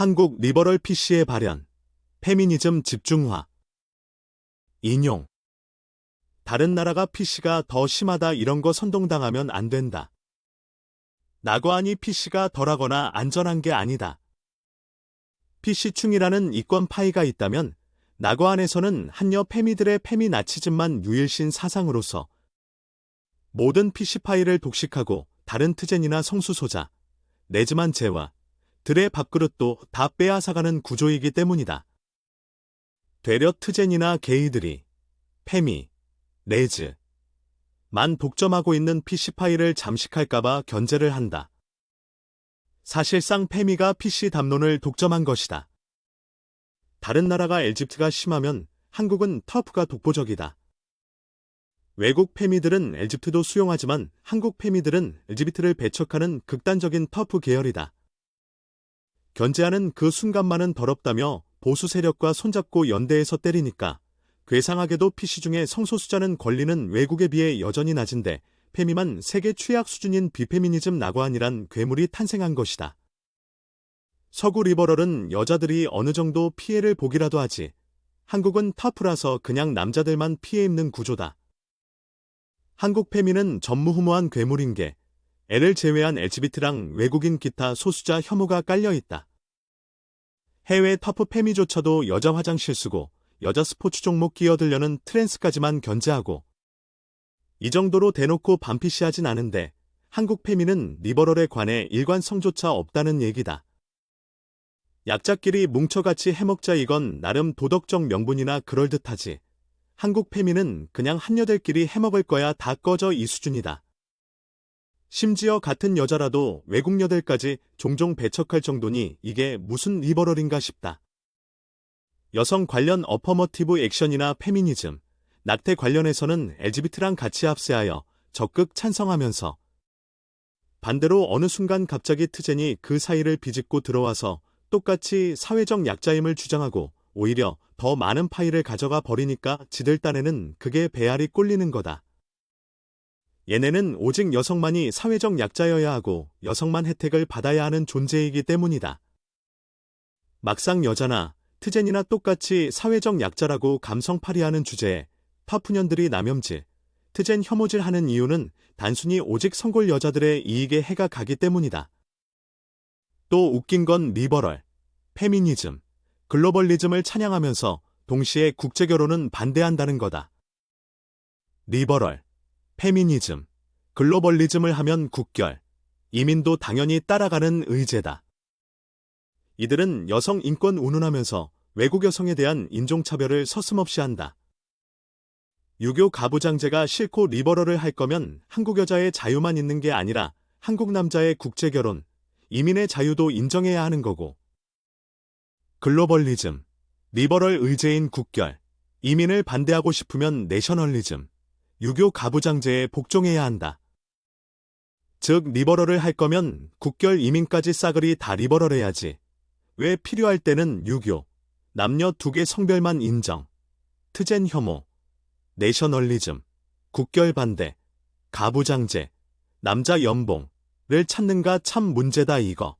한국 리버럴 PC의 발현, 페미니즘 집중화. 인용. 다른 나라가 PC가 더 심하다 이런 거 선동당하면 안 된다. 나고하니 PC가 덜하거나 안전한 게 아니다. PC충이라는 이권 파이가 있다면 나고안에서는 한여 페미들의 페미 나치즘만 유일신 사상으로서 모든 PC파이를 독식하고 다른 트젠이나 성수소자, 내즈만 제와 들의 밥그릇도 다 빼앗아가는 구조이기 때문이다. 되려 트젠이나 게이들이 페미, 레즈, 만 독점하고 있는 PC파이를 잠식할까봐 견제를 한다. 사실상 페미가 PC 담론을 독점한 것이다. 다른 나라가 엘집트가 심하면 한국은 터프가 독보적이다. 외국 페미들은 엘집트도 수용하지만 한국 페미들은 엘지비트를 배척하는 극단적인 터프 계열이다. 견제하는 그 순간만은 더럽다며 보수 세력과 손잡고 연대해서 때리니까 괴상하게도 PC 중에 성소수자는 권리는 외국에 비해 여전히 낮은데 페미만 세계 최악 수준인 비페미니즘 낙관이란 괴물이 탄생한 것이다. 서구 리버럴은 여자들이 어느 정도 피해를 보기라도 하지. 한국은 터프라서 그냥 남자들만 피해 입는 구조다. 한국 페미는 전무후무한 괴물인 게 애를 제외한 LGBT랑 외국인 기타 소수자 혐오가 깔려 있다. 해외 터프 페미조차도 여자 화장실 쓰고 여자 스포츠 종목 끼어들려는 트랜스까지만 견제하고 이 정도로 대놓고 반피시하진 않은데 한국 페미는 리버럴에 관해 일관성조차 없다는 얘기다. 약자끼리 뭉쳐같이 해먹자 이건 나름 도덕적 명분이나 그럴듯하지. 한국 페미는 그냥 한여들끼리 해먹을 거야 다 꺼져 이 수준이다. 심지어 같은 여자라도 외국 여들까지 종종 배척할 정도니 이게 무슨 리버럴인가 싶다. 여성 관련 어퍼머티브 액션이나 페미니즘, 낙태 관련해서는 LGBT랑 같이 합세하여 적극 찬성하면서 반대로 어느 순간 갑자기 트젠이 그 사이를 비집고 들어와서 똑같이 사회적 약자임을 주장하고 오히려 더 많은 파일을 가져가 버리니까 지들 딴에는 그게 배알이 꼴리는 거다. 얘네는 오직 여성만이 사회적 약자여야 하고 여성만 혜택을 받아야 하는 존재이기 때문이다. 막상 여자나 트젠이나 똑같이 사회적 약자라고 감성팔이하는 주제에 파푸년들이 남염질, 트젠 혐오질 하는 이유는 단순히 오직 성골 여자들의 이익에 해가 가기 때문이다. 또 웃긴 건 리버럴, 페미니즘, 글로벌리즘을 찬양하면서 동시에 국제결혼은 반대한다는 거다. 리버럴, 페미니즘, 글로벌리즘을 하면 국결, 이민도 당연히 따라가는 의제다. 이들은 여성 인권 운운하면서 외국 여성에 대한 인종차별을 서슴없이 한다. 유교 가부장제가 싫고 리버럴을 할 거면 한국 여자의 자유만 있는 게 아니라 한국 남자의 국제결혼, 이민의 자유도 인정해야 하는 거고. 글로벌리즘, 리버럴 의제인 국결, 이민을 반대하고 싶으면 내셔널리즘, 유교 가부장제에 복종해야 한다. 즉, 리버럴을 할 거면 국결 이민까지 싸그리 다 리버럴해야지. 왜 필요할 때는 유교, 남녀 두 개 성별만 인정, 트젠 혐오, 내셔널리즘, 국결 반대, 가부장제, 남자 연봉을 찾는가 참 문제다 이거.